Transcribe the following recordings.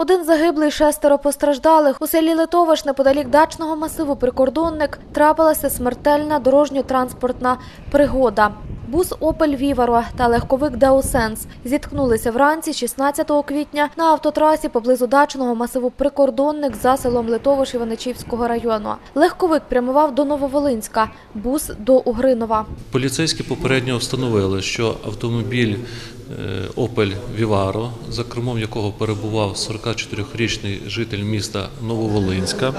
Один загиблий, шестеро постраждалих. У селі Литовиш, неподалік дачного масиву прикордонник, трапилася смертельна дорожньо-транспортна пригода. Бус «Опель Віваро» та легковик «Деосенс» зіткнулися вранці 16 квітня на автотрасі поблизу дачного масиву прикордонник за селом Литовиш Іваничівського району. Легковик прямував до Нововолинська, бус до Угринова. Поліцейські попередньо встановили, що автомобіль е, Opel Vivaro, за кермом якого перебував 44-річний житель міста Нововолинська,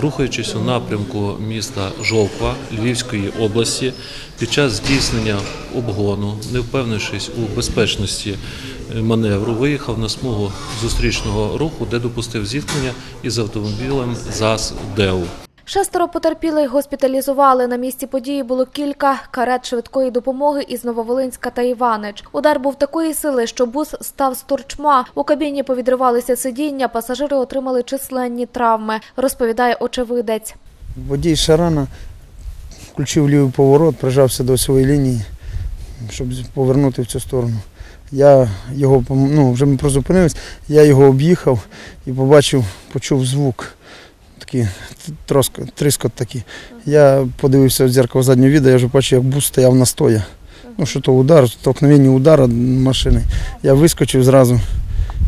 рухаючись у напрямку міста Жовква Львівської області, під час здійснення обгону, не впевнившись у безпечності маневру, виїхав на смугу зустрічного руху, де допустив зіткнення із автомобілем ЗАЗ-ДЕУ. Шестеро потерпілих госпіталізували. На місці події було кілька карет швидкої допомоги із Нововолинська та Іванич. Удар був такої сили, що бус став з торчма. У кабіні повідривалися сидіння, пасажири отримали численні травми, розповідає очевидець. Водій Шарана включив лівий поворот, прижався до своєї лінії, щоб повернути в цю сторону. Я його ну, вже ми призупинились, я його об'їхав і побачив, почув звук. Троскот, тріскот такий. Я подивився в дзеркало заднього відео, я вже бачив, як бус стояв на стоя. Ну, що то удар, столкновення удара машини. Я вискочив зразу,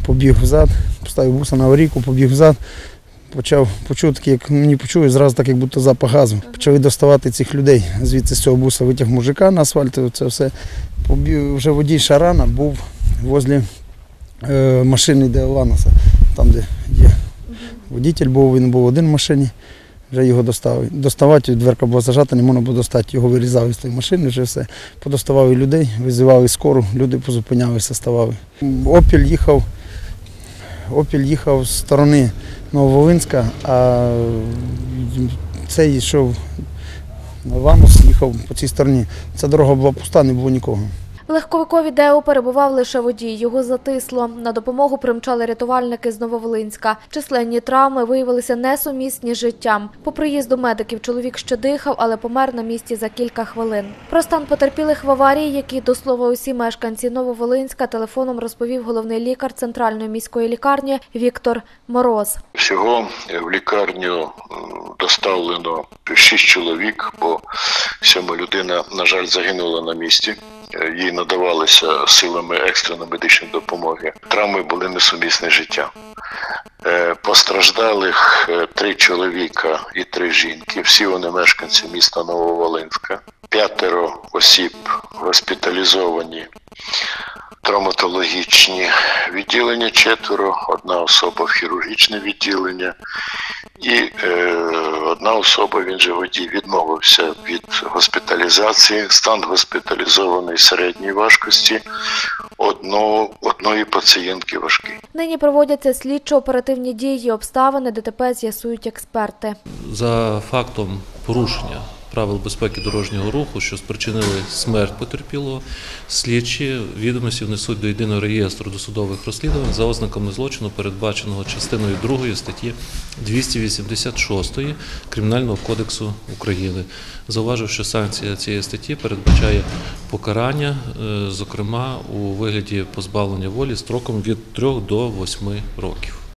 побіг взад, поставив буса на аварійку, побіг взад. Почав почув такий, як мені почув, зразу так, як будто запах газу. Почали доставати цих людей. Звідси з цього буса витяг мужика на асфальт, це все. Побіг, вже водій Шарана був возле е, машини де Ланоса, там, де є. Водитель був, він був один в машині, вже його доставив. Доставати, дверка була зажата, не можна було достати. Його вирізав із тої машини, вже все. Подоставав і людей, визивали скору, люди позупинялися, ставали. Опіль їхав, Опіль їхав з сторони Нововолинська, а цей йшов Ванус, їхав по цій стороні. Ця дорога була пуста, не було нікого. Легковикові Део перебував лише водій. Його затисло. На допомогу примчали рятувальники з Нововолинська. Численні травми виявилися несумісні з життям. По приїзду медиків чоловік ще дихав, але помер на місці за кілька хвилин. Про стан потерпілих в аварії, які до слова усі мешканці Нововолинська телефоном розповів головний лікар центральної міської лікарні Віктор Мороз. Всього в лікарню е, доставлено 6 чоловік, бо сьома людина, на жаль, загинула на місці. Їй надавалися силами екстреної медичної допомоги. Травми були несумісні з життям. Е, Постраждалих е, три чоловіка і три жінки. Всі вони мешканці міста Нововолинська. П'ятеро осіб госпіталізовані травматологічні відділення четверо, одна особа в хірургічне відділення, і е, одна особа, він же водій, відмовився від госпіталізації. Стан госпіталізований середньої важкості, одного, одної пацієнтки важкий. Нині проводяться слідчо-оперативні дії. Обставини ДТП з'ясують експерти. За фактом порушення правил безпеки дорожнього руху, що спричинили смерть потерпілого, слідчі відомості внесуть до єдиного реєстру досудових розслідувань за ознаками злочину, передбаченого частиною 2 статті 286 Кримінального кодексу України. Зауважив, що санкція цієї статті передбачає покарання, е, зокрема у вигляді позбавлення волі строком від 3 до 8 років.